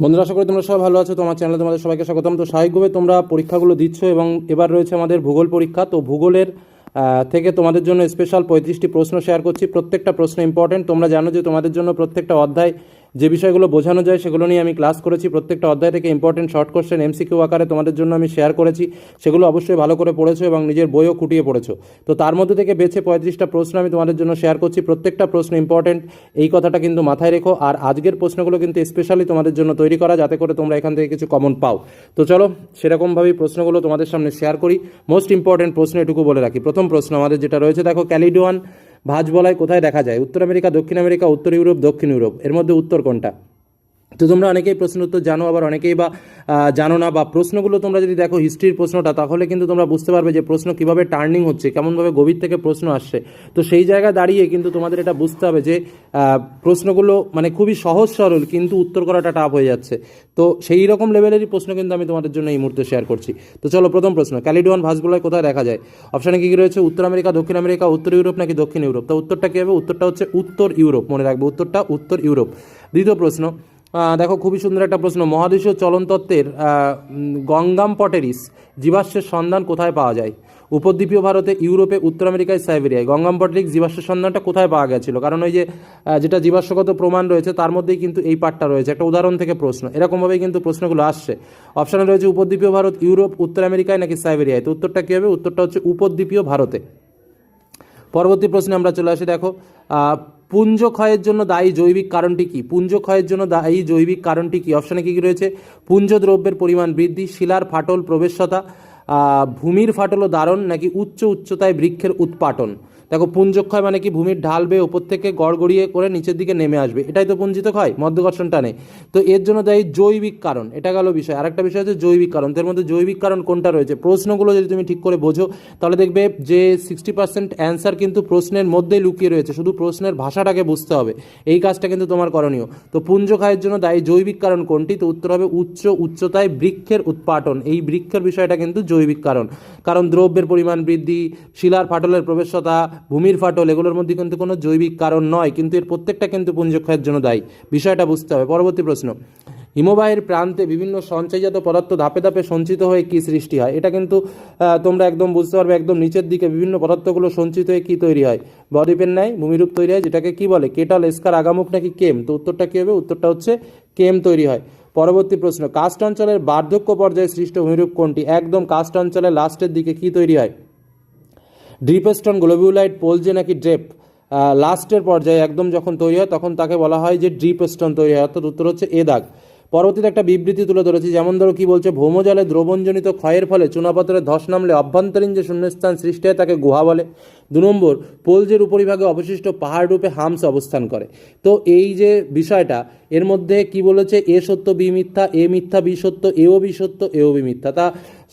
বন্ধুরা, আশা করি তোমরা সবাই ভালো আছো। তোমার চ্যানেলে তোমাদের সবাইকে স্বাগতম। তো স্বাভাবিকভাবে তোমরা পরীক্ষাগুলো দিচ্ছ এবং এবার রয়েছে আমাদের ভূগোল পরীক্ষা। তো ভূগোলের থেকে তোমাদের জন্য স্পেশাল পঁয়ত্রিশটি প্রশ্ন শেয়ার করছি। প্রত্যেকটা প্রশ্ন ইম্পর্টেন্ট তোমরা জানো যে তোমাদের জন্য প্রত্যেকটা অধ্যায় যে বিষয়গুলো বোঝানো যায় সেগুলো নিয়ে আমি ক্লাস করেছি। প্রত্যেকটা অধ্যায় থেকে ইম্পর্টেন্ট শর্ট কোশ্চেন এমসিকিউ আকারে তোমাদের জন্য আমি শেয়ার করেছি। সেগুলো অবশ্যই ভালো করে পড়েছো এবং নিজের বইও খুঁটিয়ে পড়েছো। তো তার মধ্যে থেকে বেছে পঁয়ত্রিশটা প্রশ্ন আমি তোমাদের জন্য শেয়ার করছি। প্রত্যেকটা প্রশ্ন ইম্পর্টেন্ট এই কথাটা কিন্তু মাথায় রেখো। আর আজকের প্রশ্নগুলো কিন্তু স্পেশালি তোমাদের জন্য তৈরি করা, যাতে করে তোমরা এখান থেকে কিছু কমন পাও। তো চলো, সেরকমভাবেই প্রশ্নগুলো তোমাদের সামনে শেয়ার করি। মোস্ট ইম্পর্টেন্ট প্রশ্ন এটুকু বলে রাখি। প্রথম প্রশ্ন আমাদের যেটা রয়েছে, দেখো, ক্যালিডোয়ান ভাজ বলায় কোথায় দেখা যায়? উত্তর আমেরিকা, দক্ষিণ আমেরিকা, উত্তর ইউরোপ, দক্ষিণ ইউরোপ। এর মধ্যে উত্তর কোনটা? তো তোমরা অনেকেই প্রশ্ন উত্তর জানো, আবার অনেকেই বা জানো না, বা প্রশ্নগুলো তোমরা যদি দেখো হিস্ট্রির প্রশ্নটা, তাহলে কিন্তু তোমরা বুঝতে পারবে যে প্রশ্ন কীভাবে টার্নিং হচ্ছে, কেমনভাবে গভীর থেকে প্রশ্ন আসছে। তো সেই জায়গায় দাঁড়িয়ে কিন্তু তোমাদের এটা বুঝতে হবে যে প্রশ্নগুলো মানে খুবই সহজ সরল, কিন্তু উত্তর করাটা টাফ হয়ে যাচ্ছে। তো সেই রকম লেভেলেরই প্রশ্ন কিন্তু আমি তোমাদের জন্য এই মুহূর্তে শেয়ার করছি। তো চলো প্রথম প্রশ্ন, ক্যালিডোয়ান ভাসগুলোয় কোথায় দেখা যায়? অপশানে কী কী রয়েছে? উত্তর আমেরিকা, দক্ষিণ আমেরিকা, উত্তর ইউরোপ নাকি দক্ষিণ ইউরোপ? তো উত্তরটা কী হবে? উত্তরটা হচ্ছে উত্তর ইউরোপ, মনে রাখবে, উত্তরটা উত্তর ইউরোপ। দ্বিতীয় প্রশ্ন দেখো, খুবই সুন্দর একটা প্রশ্ন। মহাদেশীয় চলনতত্ত্বের গঙ্গাম পটেরিস জীবাশ্মের সন্ধান কোথায় পাওয়া যায়? উপদ্বীপীয় ভারতে, ইউরোপে, উত্তর আমেরিকায়, সাইবেরিয়ায়। গঙ্গাম পটেরিস জীবাশ্মের সন্ধানটা কোথায় পাওয়া গেছিল? কারণ ওই যে যেটা জীবাশ্মগত প্রমাণ রয়েছে, তার মধ্যেই কিন্তু এই পার্টটা রয়েছে। একটা উদাহরণ থেকে প্রশ্ন। এরকমভাবেই কিন্তু প্রশ্নগুলো আসছে। অপশানে রয়েছে উপদ্বীপীয় ভারত, ইউরোপ, উত্তর আমেরিকায় নাকি সাইবেরিয়ায়? তো উত্তরটা কী হবে? উত্তরটা হচ্ছে উপদ্বীপীয় ভারতে। পরবর্তী প্রশ্নে আমরা চলে আসি। দেখো পুঞ্জ ক্ষয়ের জন্য দায়ী জৈবিক কারণটি কি? পুঞ্জ ক্ষয়ের জন্য দায়ী জৈবিক কারণটি কি? অপশানে কী কী রয়েছে? পুঞ্জ দ্রব্যের পরিমাণ বৃদ্ধি, শিলার ফাটল, প্রবেশতা ভূমির ফাটল ও দারণ নাকি উচ্চ উচ্চতায় বৃক্ষের উৎপাটন? দেখো, পুঞ্জক্ষয় মানে কি? ভূমির ঢাল বেয়ে ওপর থেকে গড়গড়িয়ে করে নিচের দিকে নেমে আসবে। এটাই তো পুঞ্জিত ক্ষয় মধ্যকর্ষণ টানে। তো এর জন্য দায়ী জৈবিক কারণ। এটা গেল বিষয়। আরেকটা বিষয় হচ্ছে জৈবিক কারণ। তার মধ্যে জৈবিক কারণ কোনটা রয়েছে? প্রশ্নগুলো যদি তুমি ঠিক করে বোঝো, তাহলে দেখবে যে সিক্সটি পার্সেন্ট অ্যান্সার কিন্তু প্রশ্নের মধ্যেই লুকিয়ে রয়েছে। শুধু প্রশ্নের ভাষাটাকে বুঝতে হবে। এই কাজটা কিন্তু তোমার করণীয়। তো পুঞ্জ ক্ষয়ের জন্য দায়ী জৈবিক কারণ কোনটি? তো উত্তর হবে উচ্চ উচ্চতায় বৃক্ষের উৎপাটন। এই বৃক্ষের বিষয়টা কিন্তু জৈবিক কারণ। কারণ দ্রব্যের পরিমাণ বৃদ্ধি, শিলার ফাটলের প্রবেশতা ভূমির ফাটল, এগুলোর মধ্যে কিন্তু কোনো জৈবিক কারণ নয়, কিন্তু এর প্রত্যেকটা কিন্তু পুঞ্জক্ষয়ের জন্য দায়ী। বিষয়টা বুঝতে হবে। পরবর্তী প্রশ্ন, হিমবাহের প্রান্তে বিভিন্ন সঞ্চয়জাত পদার্থ ধাপে ধাপে সঞ্চিত হয়ে কী সৃষ্টি হয়? এটা কিন্তু তোমরা একদম বুঝতে পারবে, একদম নিচের দিকে বিভিন্ন পদার্থগুলো সঞ্চিত হয়ে কী তৈরি হয়? বদ্বীপের ন্যায় ভূমিরূপ তৈরি হয়, যেটাকে কি বলে? কেটাল, এসকার আগামুখ নাকি কেম? তো উত্তরটা কী হবে? উত্তরটা হচ্ছে কেম তৈরি হয়। পরবর্তী প্রশ্ন, কাস্ট অঞ্চলের বার্ধক্য পর্যায়ে সৃষ্ট ভূমিরূপ কোনটি? একদম কাস্ট অঞ্চলের লাস্টের দিকে কি তৈরি হয়? ড্রিপেস্টন গ্লোবিউলাইট পোল যে নাকি ড্রেপ লাস্টের পর্যায়ে একদম যখন তৈরি হয়, তখন তাকে বলা হয় যে ড্রিপেস্টন তৈরি হয়, অর্থাৎ উত্তর হচ্ছে এ দাগ। পরবর্তীতে একটা বিবৃতি তুলে ধরেছি, যেমন ধরো কি বলছে, ভৌমজলে দ্রবণজনিত ক্ষয়ের ফলে চুনাপাথরের ধস নামলে অভ্যন্তরীণ যে শূন্যস্থান সৃষ্টি হয় তাকে গুহা বলে। দু নম্বর পোলজের উপরিভাগে অবশিষ্ট পাহাড় রূপে হামস অবস্থান করে। তো এই যে বিষয়টা, এর মধ্যে কি বলেছে, এ সত্য বি মিথ্যা, এ মিথ্যা বি সত্য, এও বি সত্য, এও বি মিথ্যা। তা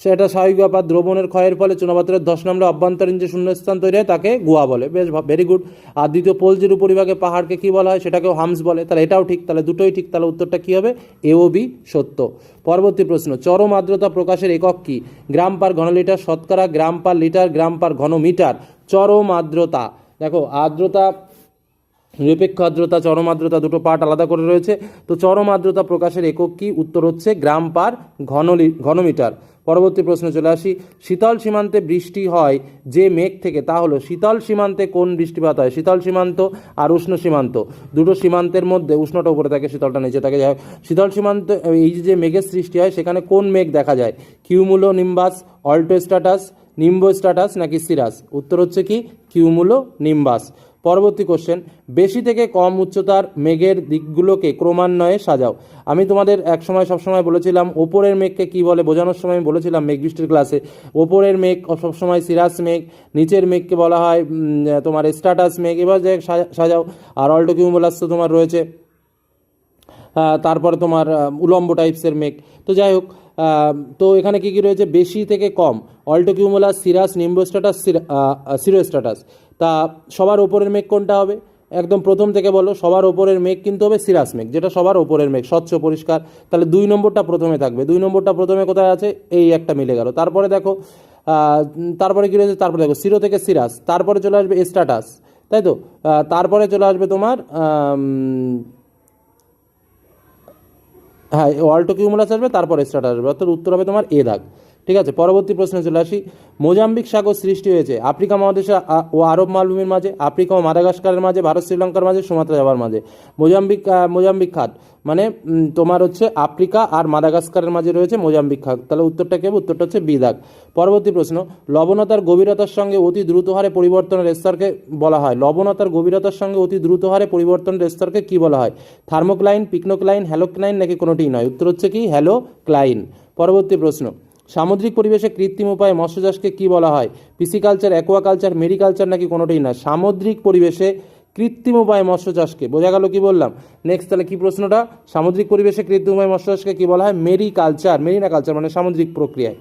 সেটা স্বাভাবিক ব্যাপার দ্রবণের ক্ষয়ের ফলে চুনাপাথরের ধস নামলে অভ্যন্তরীণ যে শূন্যস্থান তৈরি হয় তাকে গুহা বলে। বেশ ভেরি গুড আর দ্বিতীয় পোলজের উপরিভাগে পাহাড়কে কী বলা হয় সেটাকেও হামস বলে। তাহলে এটাও ঠিক। তাহলে দুটোই ঠিক। তাহলে উত্তরটা কী হবে? এও বি সত্য। পরবর্তী প্রশ্ন, চরম আর্দ্রতা প্রকাশের একক কি? গ্রাম পার ঘনলিটার শতকরা, গ্রাম পার লিটার, গ্রাম পার ঘনমিটার। চরম আর্দ্রতা। দেখো, আর্দ্রতা নিরপেক্ষ আর্দ্রতা, চরম আর্দ্রতা দুটো পার্ট আলাদা করে রয়েছে। তো চরম আর্দ্রতা প্রকাশের একক কি? উত্তর হচ্ছে গ্রাম পার ঘনলি, ঘনমিটার। পরবর্তী প্রশ্নে চলে আসি। শীতল সীমান্তে বৃষ্টি হয় যে মেঘ থেকে, তা হলো শীতল সীমান্তে কোন বৃষ্টিপাত হয়? শীতল সীমান্ত আর উষ্ণ সীমান্ত। দুটো সীমান্তের মধ্যে উষ্ণটা উপরে থাকে, শীতলটা নিচে থাকে। যাই শীতল সীমান্ত, এই যে মেঘের সৃষ্টি হয়, সেখানে কোন মেঘ দেখা যায়? Cumulonimbus altostratus nimbostratus নাকি সিরাস? উত্তর হচ্ছে কি? কিউমুলো নিম্বাস পরবর্তী কোশ্চেন বেশি থেকে কম উচ্চতার মেঘের দিকগুলোকে ক্রমান্বয়ে সাজাও। আমি তোমাদের এক সময় সবসময় বলেছিলাম, ওপরের মেঘকে কি বলে? বোঝানোর সময় আমি বলেছিলাম মেঘ বৃষ্টির ক্লাসে ওপরের মেঘ সবসময় সিরাস মেঘ, নিচের মেঘকে বলা হয় তোমার স্ট্যাটাস মেঘ। এবার যে সাজাও। আর অল্টো কিউমুলাস তো তোমার রয়েছে। তারপরে তোমার উলম্ব টাইপসের মেঘ। তো যাই হোক তো এখানে কি কি রয়েছে? বেশি থেকে কম। Altocumulus cirrus nimbostratus cirrostratus তা সবার ওপরের মেঘ কোনটা হবে? একদম প্রথম থেকে বলো, সবার ওপরের মেঘ কিন্তু হবে সিরাস মেঘ, যেটা সবার ওপরের মেঘ, স্বচ্ছ, পরিষ্কার। তাহলে দুই নম্বরটা প্রথমে থাকবে। দুই নম্বরটা প্রথমে কোথায় আছে? এই একটা মিলে গেল। তারপরে দেখো তারপরে কী রয়েছে? তারপরে দেখো সিরো থেকে সিরাস তারপরে চলে আসবে স্ট্যাটাস, তাই তো? তারপরে চলে আসবে তোমার হ্যাঁ অল্টো কিউমুলাস আসবে, তারপরে স্টার্ট আসবে, অর্থাৎ উত্তর হবে তোমার এ দাগ। ঠিক আছে, পরবর্তী প্রশ্নে চলে আসি। মোজাম্বিক সাগর সৃষ্টি হয়েছে আফ্রিকা মহাদেশে ও আরব মালভূমির মাঝে, আফ্রিকা ও মাদাগাস্কারের মাঝে, ভারত, শ্রীলঙ্কার মাঝে, সুমাত্রা যাবার মাঝে। মোজাম্বিক মোজাম্বিক খাত মানে তোমার হচ্ছে আফ্রিকা আর মাদাগাস্কারের মাঝে রয়েছে মোজাম্বিক খাত। তাহলে উত্তরটা কি হবে? উত্তরটা হচ্ছে বি দাগ পরবর্তী প্রশ্ন, লবণতার গভীরতার সঙ্গে অতি দ্রুত হারে পরিবর্তনের স্তরকে বলা হয়। লবণতার গভীরতার সঙ্গে অতি দ্রুত হারে পরিবর্তনের স্তরকে কি বলা হয়? থার্মোক্লাইন, পিকনোক্লাইন, হ্যালোক্লাইন নাকি কোনোটিই নয়? উত্তর হচ্ছে কি? হ্যালোক্লাইন। পরবর্তী প্রশ্ন সামুদ্রিক পরিবেশে কৃত্রিম উপায়ে মৎস্য চাষকে কী বলা হয়? পিসিকালচার, অ্যাকোয়াকালচার, মেরিকালচার নাকি কোনোটাই না? সামুদ্রিক পরিবেশে কৃত্রিম উপায়ে মৎস্য চাষকে বোঝা গেল কি বললাম? নেক্সট তাহলে কি প্রশ্নটা? সামুদ্রিক পরিবেশে কৃত্রিম উপায়ে মৎস্য চাষকে কী বলা হয়? মেরিকালচার মেরিনা কালচার মানে সামুদ্রিক প্রক্রিয়ায়।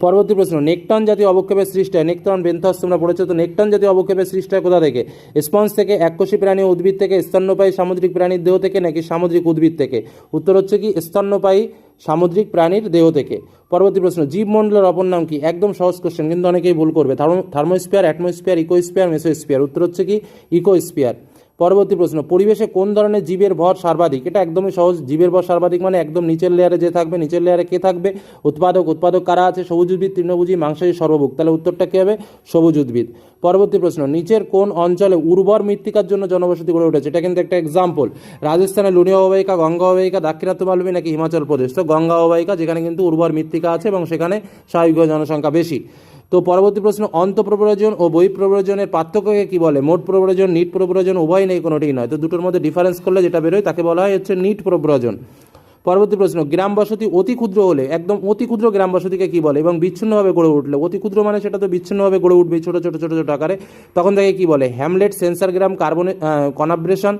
পরবর্তী প্রশ্ন, নেকটন জাতীয় অবক্ষেপের সৃষ্টি হয় নেকটন বেন্থস, তোমরা পড়েছো তো? নেকটন জাতীয় অবক্ষেপের সৃষ্টি হয় কোথা থেকে? স্পঞ্জ থেকে, এককোষী প্রাণী উদ্ভিদ থেকে, স্তন্যপায়ী সামুদ্রিক প্রাণীর দেহ থেকে নাকি সামুদ্রিক উদ্ভিদ থেকে? উত্তর হচ্ছে কি, স্তন্যপায়ী সামুদ্রিক প্রাণীর দেহ থেকে। পরবর্তী প্রশ্ন, জীবমণ্ডলের অপর নাম কি? একদম সহজ কোশ্চেন কিন্তু অনেকেই ভুল করবে। Thermosphere, atmosphere, ecosphere, mesosphere. উত্তর হচ্ছে কি? ইকোস্ফিয়ার। পরবর্তী প্রশ্ন, পরিবেশে কোন ধরনের জীবের ভর সর্বাধিক? এটা একদমই সহজ, জীবের ভর সর্বাধিক মানে একদম নিচের লেয়ারে যে থাকবে, নিচের লেয়ারে কে থাকবে? উৎপাদক উৎপাদক কারা আছে? সবুজ উদ্ভিদ তৃণভোজী, মাংসাশী সর্বভুক তাহলে উত্তরটা কী হবে? সবুজ উদ্ভিদ পরবর্তী প্রশ্ন, নিচের কোন অঞ্চলে উর্বর মৃত্তিকার জন্য জনবসতি গড়ে উঠেছে? এটা কিন্তু একটা এক্সাম্পল রাজস্থানের লুনিয়া অববাহিকা, গঙ্গা অববাহিকা, দাক্ষিণাত্য মালভূমি নাকি হিমাচল প্রদেশ? তো গঙ্গা অববাহিকা, যেখানে কিন্তু উর্বর মৃত্তিকা আছে এবং সেখানে স্বাভাবিক জনসংখ্যা বেশি। তো পরবর্তী প্রশ্ন, অন্তঃপ্রব্রজন ও বহিঃপ্রব্রজনের পার্থক্যকে কি বলে? মোট প্রব্রজন, নিট প্রব্রজন উভয় নেই, কোনোটিই নয়। তো দুটোর মধ্যে ডিফারেন্স করলে যেটা বেরোয়, তাকে বলা হয় হচ্ছে নিট প্রব্রজন। পরবর্তী প্রশ্ন, গ্রাম বসতি অতি ক্ষুদ্র হলে, একদম অতি ক্ষুদ্র গ্রাম বসতিকে কি বলে? এবং বিচ্ছিন্নভাবে গড়ে উঠলে, অতি ক্ষুদ্র মানে সেটা তো বিচ্ছিন্নভাবে গড়ে উঠবে ছোটো ছোটো ছোটো ছোটো আকারে, তখন তাকে কি বলে? হ্যামলেট সেন্সার গ্রাম কার্বনে কনাব্রেশন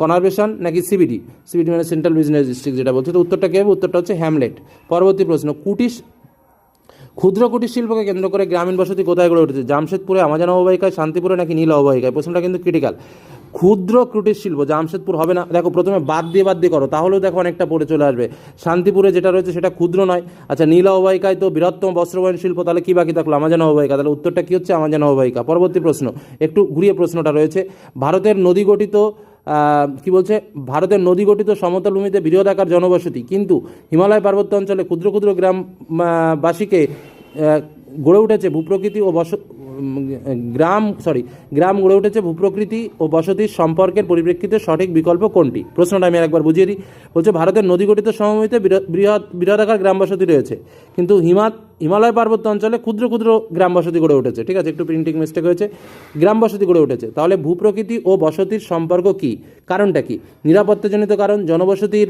কনারভেশন নাকি সিবিডি সিবিডি মানে সেন্ট্রাল বিজনেস ডিস্ট্রিক্ট যেটা বলছে। তো উত্তরটা কী হবে? উত্তরটা হচ্ছে হ্যামলেট পরবর্তী প্রশ্ন, কুটিশ ক্ষুদ্র কুটির শিল্পকে কেন্দ্র করে গ্রামীণ বসতি কোথায় গড়ে উঠেছে? জামশেদপুরে, আমাজন অববাহিকায় শান্তিপুরে নাকি নীল অববাহিকায় প্রশ্নটা কিন্তু ক্রিটিক্যাল ক্ষুদ্র কুটির শিল্প, জামশেদপুর হবে না? দেখো, প্রথমে বাদ দিয়ে বাদ দিয়ে করো, তাহলেও দেখো অনেকটা পড়ে চলে আসবে। শান্তিপুরে যেটা রয়েছে সেটা ক্ষুদ্র নয়। আচ্ছা নীল অববাহিকায় তো বৃহত্তম বস্ত্রবয়ন শিল্প, তাহলে কী বাকি থাকল? আমাজন অববাহিকা তাহলে উত্তরটা কী হচ্ছে? আমাজন অববাহিকা পরবর্তী প্রশ্ন, একটু ঘুরিয়ে প্রশ্নটা রয়েছে। ভারতের নদী গঠিত কি বলছে? ভারতের নদী গঠিত সমতল ভূমিতে জনবসতি। কিন্তু হিমালয় পার্বত্য অঞ্চলে ক্ষুদ্র ক্ষুদ্র গ্রাম আহ, বাসীকে আহ, গড়ে উঠেছে ভূপ্রকৃতি ও বস গ্রাম সরি গ্রাম গড়ে উঠেছে ভূপ্রকৃতি ও বসতির সম্পর্কের পরিপ্রেক্ষিতে সঠিক বিকল্প কোনটি? প্রশ্নটা আমি একবার বুঝিয়ে দিই। বলছে ভারতের নদী গঠিত সমভূমিতে বৃহৎ- বৃহৎ বৃহদাকার গ্রাম বসতি রয়েছে। কিন্তু হিমাত হিমালয় পার্বত্য অঞ্চলে ক্ষুদ্র ক্ষুদ্র গ্রাম বসতি গড়ে উঠেছে। ঠিক আছে, একটু প্রিন্টিং মিস্টেক হয়েছে। গ্রাম বসতি গড়ে উঠেছে। তাহলে ভূপ্রকৃতি ও বসতির সম্পর্ক কি? কারণটা কি? নিরাপত্তাজনিত কারণ, জনবসতির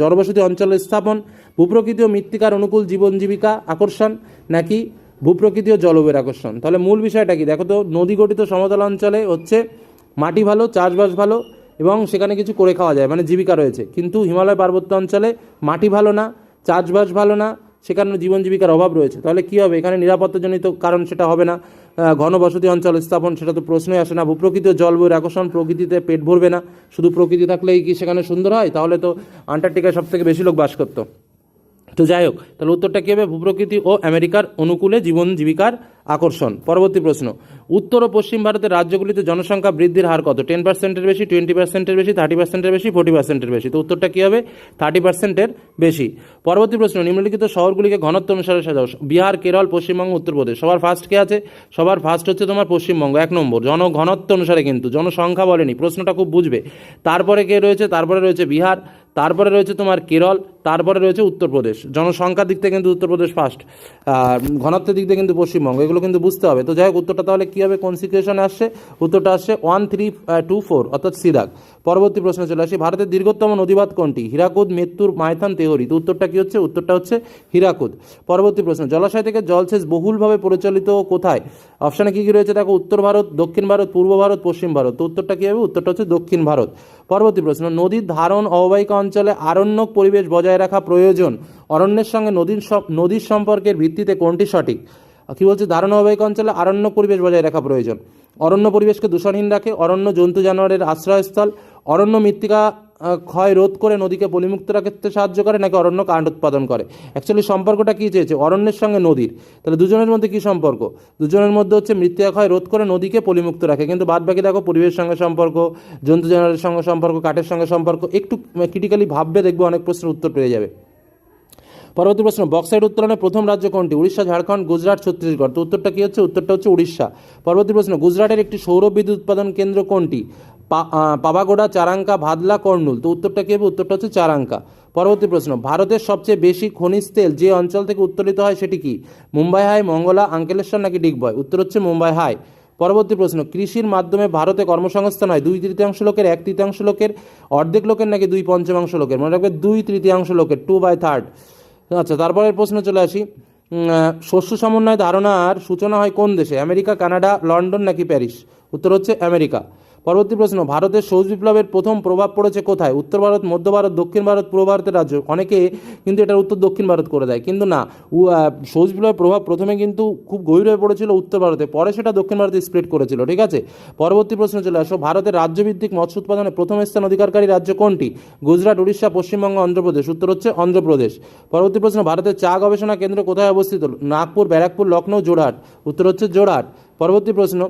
জনবসতি অঞ্চলের স্থাপন, ভূপ্রকৃতি ও মৃত্তিকার অনুকূল জীবন জীবিকা আকর্ষণ, নাকি ভূপ্রকৃতি ও জলবায়ুর আকর্ষণ? তাহলে মূল বিষয়টা কি? দেখো তো, নদী গঠিত সমতল অঞ্চলে হচ্ছে মাটি ভালো, চাষবাস ভালো, এবং সেখানে কিছু করে খাওয়া যায় মানে জীবিকা রয়েছে। কিন্তু হিমালয় পার্বত্য অঞ্চলে মাটি ভালো না, চাষবাস ভালো না সেখানে জীবন জীবিকার অভাব রয়েছে। তাহলে কী হবে? এখানে নিরাপত্তাজনিত কারণ সেটা হবে না। ঘনবসতি অঞ্চল স্থাপন, সেটা তো প্রশ্নই আসে না। ভূপ্রকৃত জল জলবায়ুর আকর্ষণ প্রকৃতিতে পেট ভরবে না। শুধু প্রকৃতি থাকলেই কি সেখানে সুন্দর হয়? তাহলে তো আন্টার্কটিকায় সব থেকে বেশি লোক বাস করতো। তো যাই হোক, তাহলে উত্তরটা কী হবে? ভূপ্রকৃতি ও আমেরিকার অনুকূলে জীবন জীবিকার আকর্ষণ। পরবর্তী প্রশ্ন, উত্তর ও পশ্চিম ভারতের রাজ্যগুলিতে জনসংখ্যা বৃদ্ধির হার কত? টেন পার্সেন্টের বেশি টোয়েন্টি পার্সেন্টের বেশি থার্টি পার্সেন্টের বেশি ফোর্টি পার্সেন্টের বেশি। তো উত্তরটা কী হবে? থার্টি পার্সেন্টের বেশি। পরবর্তী প্রশ্ন, নিম্নলিখিত শহরগুলিকে ঘনত্ব অনুসারে সাজাও। বিহার, কেরল, পশ্চিমবঙ্গ, উত্তরপ্রদেশ। সবার ফার্স্ট কে আছে? সবার ফার্স্ট হচ্ছে তোমার পশ্চিমবঙ্গ। এক নম্বর, জনঘনত্ব অনুসারে কিন্তু, জনসংখ্যা বলেনি। প্রশ্নটা খুব বুঝবে। তারপরে কে রয়েছে? তারপরে রয়েছে বিহার। তারপরে রয়েছে তোমার কেরল, তারপরে রয়েছে উত্তরপ্রদেশ। জনসংখ্যার দিক থেকে কিন্তু উত্তরপ্রদেশ ফার্স্ট ঘনত্বের দিক থেকে কিন্তু পশ্চিমবঙ্গ, এগুলো কিন্তু বুঝতে হবে। তো যাই হোক উত্তরটা তাহলে কী হবে? কোন সিচুয়েশনে আসছে? উত্তরটা আসছে ওয়ান থ্রি টু ফোর অর্থাৎ সিদাক পরবর্তী প্রশ্নে চলে আসি। ভারতের দীর্ঘতম নদীবাদ কোনটি? হীরাকুদ, মেত্তুর, মাইথান, তেহরি। তো উত্তরটা কী হচ্ছে? উত্তরটা হচ্ছে হীরাকুদ। পরবর্তী প্রশ্ন, জলাশয় থেকে জলসেচ বহুলভাবে পরিচালিত কোথায়? অপশানে কী কী রয়েছে? দেখো, উত্তর ভারত, দক্ষিণ ভারত, পূর্ব ভারত, পশ্চিম ভারত। তো উত্তরটা কী হবে? উত্তরটা হচ্ছে দক্ষিণ ভারত। পরবর্তী প্রশ্ন, নদীর ধারণ অববাহিকা অঞ্চলে আরণ্যক পরিবেশ বজায় রাখা প্রয়োজন। অরণ্যের সঙ্গে নদীর নদীর সম্পর্কের ভিত্তিতে কোনটি সঠিক? কী বলছে? ধারণ অববাহিকা অঞ্চলে আরণ্য পরিবেশ বজায় রাখা প্রয়োজন। অরণ্য পরিবেশকে দূষণহীন রাখে। অরণ্য জন্তু জানোয়ারের আশ্রয়স্থল। অরণ্য মৃত্তিকা ক্ষয় রোধ করে নদীকে পলিমুক্ত রাখতে সাহায্য করে, নাকি অরণ্য কাণ্ড উৎপাদন করে? অ্যাকচুয়ালি সম্পর্কটা কী চেয়েছে? অরণ্যের সঙ্গে নদীর। তাহলে দুজনের মধ্যে কী সম্পর্ক? দুজনের মধ্যে হচ্ছে মৃত্যু ক্ষয় রোধ করে নদীকে পলিমুক্ত রাখে। কিন্তু বাদ বাকি দেখো, পরিবেশের সঙ্গে সম্পর্ক, জন্তু জানোয়ারের সঙ্গে সম্পর্ক, কাঠের সঙ্গে সম্পর্ক, একটু ক্রিটিক্যালি ভাববে দেখবে অনেক প্রশ্নের উত্তর পেয়ে যাবে। পরবর্তী প্রশ্ন বক্সাইড উত্তোলনের প্রথম রাজ্য কোনটি? উড়িষ্যা, ঝাড়খণ্ড, গুজরাট, ছত্তিশগড়। তো উত্তরটা কী হচ্ছে? উত্তরটা হচ্ছে উড়িষ্যা। পরবর্তী প্রশ্ন, গুজরাটের একটি সৌর বিদ্যুৎ উৎপাদন কেন্দ্র কোনটি? পা- আহ, পাভাগোড়া চারাঙ্কা ভাদলা কর্নুল তো উত্তরটা কী হবে? উত্তরটা হচ্ছে চারাঙ্কা। পরবর্তী প্রশ্ন ভারতের সবচেয়ে বেশি খনিজ তেল যে অঞ্চল থেকে উত্তোলিত হয় সেটি কি? মুম্বাই হাই মঙ্গলা আঙ্কেলেশ্বর নাকি ডিগবয় উত্তর হচ্ছে মুম্বাই হাই। পরবর্তী প্রশ্ন কৃষির মাধ্যমে ভারতে কর্মসংস্থান হয়? দুই তৃতীয়াংশ লোকের এক তৃতীয়াংশ লোকের অর্ধেক লোকের নাকি দুই পঞ্চমাংশ লোকের? মনে রাখবে দুই তৃতীয়াংশ লোকের টু বাই থার্ড আচ্ছা তারপরের প্রশ্ন চলে আসি। শস্য সমন্বয় ধারণার সূচনা হয় কোন দেশে? আমেরিকা কানাডা লন্ডন নাকি প্যারিস? উত্তর হচ্ছে আমেরিকা। পরবর্তী প্রশ্ন, ভারতের সৌর বিপ্লবের প্রথম প্রভাব পড়েছে কোথায়? উত্তর ভারত, মধ্য ভারত, দক্ষিণ ভারত, পূর্ব ভারতের রাজ্য। অনেকে কিন্তু এটার উত্তর দক্ষিণ ভারত করে দেয়। কিন্তু না সৌর বিপ্লবের প্রভাব প্রথমে কিন্তু খুব গভীর হয়ে পড়েছিল উত্তর ভারতে। পরে সেটা দক্ষিণ ভারতে স্প্রেড করেছিল, ঠিক আছে? পরবর্তী প্রশ্ন চলে আসো। ভারতের রাজ্যভিত্তিক মৎস্য উৎপাদনে প্রথম স্থান অধিকারকারী রাজ্য কোনটি? গুজরাট, উড়িষ্যা, পশ্চিমবঙ্গ, অন্ধ্রপ্রদেশ। উত্তর হচ্ছে অন্ধ্রপ্রদেশ। পরবর্তী প্রশ্ন, ভারতের চা গবেষণা কেন্দ্র কোথায় অবস্থিত? নাগপুর, ব্যারাকপুর লখনৌ জোড়হাট উত্তর হচ্ছে জোড়হাট পরবর্তী প্রশ্ন,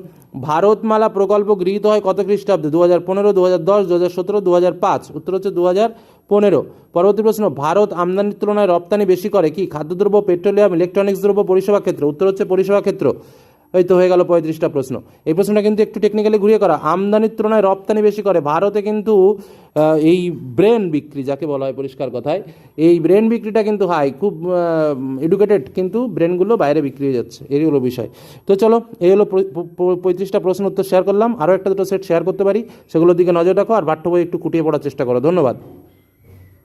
ভারতমালা প্রকল্প গৃহীত হয় কত খ্রিস্টাব্দে? দু হাজার পনেরো দু হাজার দশ দু হাজার সতেরো দু হাজার পাঁচ। উত্তর হচ্ছে দু হাজার পনেরো। পরবর্তী প্রশ্ন, ভারত আমদানির তুলনায় রপ্তানি বেশি করে কি? খাদ্যদ্রব্য, পেট্রোলিয়াম, ইলেকট্রনিক্স দ্রব্য পরিষেবা ক্ষেত্র? উত্তর হচ্ছে পরিষেবা ক্ষেত্র। এই তো হয়ে গেল পঁয়ত্রিশটা প্রশ্ন। এই প্রশ্নটা কিন্তু একটু টেকনিক্যালি ঘুরিয়ে করা। আমদানির তুলনায় রপ্তানি বেশি করে। ভারতে কিন্তু এই ব্রেন বিক্রি যাকে বলা হয় পরিষ্কার কথায়, এই ব্রেন বিক্রিটা কিন্তু হাই খুব এডুকেটেড কিন্তু ব্রেনগুলো বাইরে বিক্রি হয়ে যাচ্ছে। এই হলো বিষয়। তো চলো, এই হলো পঁয়ত্রিশটা প্রশ্ন উত্তর শেয়ার করলাম। আরও একটা দুটো সেট শেয়ার করতে পারি। সেগুলোর দিকে নজর রাখো। আর পাঠ্য বই একটু কুটিয়ে পড়ার চেষ্টা করো। ধন্যবাদ।